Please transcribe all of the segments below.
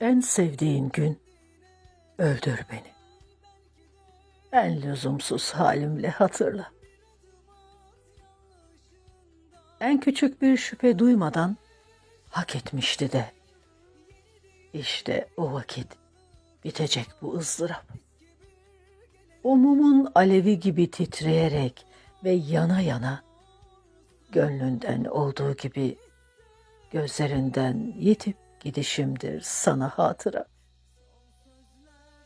En sevdiğin gün öldür beni. En lüzumsuz halimle hatırla. En küçük bir şüphe duymadan hak etmişti de. İşte o vakit bitecek bu ızdırap. O mumun alevi gibi titreyerek ve yana yana gönlünden olduğu gibi gözlerinden yitip gidişimdir sana hatıra.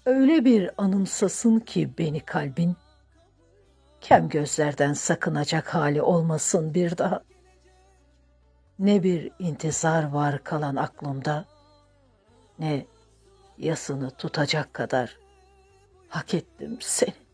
Öyle bir anımsasın ki beni kalbin, kem gözlerden sakınacak hali olmasın bir daha. Ne bir intizar var kalan aklımda, ne yasını tutacak kadar hak ettim seni.